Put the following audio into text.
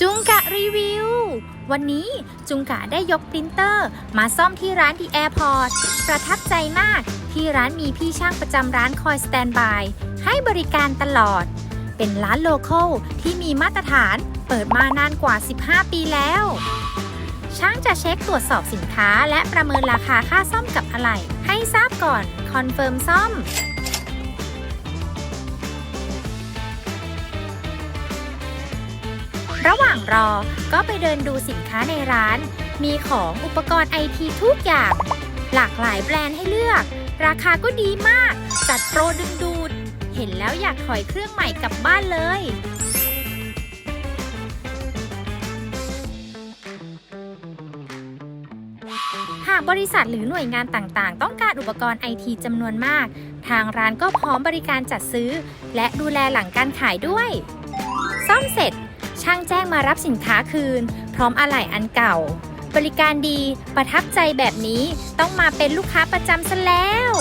จุงกะรีวิว วันนี้จุงกะได้ยกปรินเตอร์ มาซ่อมที่ร้านที่แอร์พอร์ตประทับใจมากที่ร้านมีพี่ช่างประจำร้านคอยสแตนบาย ให้บริการตลอด เป็นร้านโลเคอลที่มีมาตรฐานเปิดมานานกว่า 15 ปีแล้ว ช่างจะเช็คตรวจสอบสินค้า และประเมินราคาค่าซ่อมกับอะไหล่ให้ทราบก่อน คอนเฟิร์มซ่อม ระหว่างรอก็ไปเดินดูสินค้าในร้าน มีของอุปกรณ์ไอทีทุกอย่าง หลากหลายแบรนด์ให้เลือก ราคาก็ดีมาก จัดโปรดึงดูด เห็นแล้วอยากถอยเครื่องใหม่กลับบ้านเลย หากบริษัทหรือหน่วยงานต่างๆ ต้องการอุปกรณ์ไอทีจำนวนมาก ทางร้านก็พร้อมบริการจัดซื้อ และดูแลหลังการขายด้วย ช่างแจ้งมารับสินค้าคืน พร้อมอะไหล่อันเก่า บริการดีประทับใจแบบนี้ต้องมาเป็นลูกค้าประจำซะแล้ว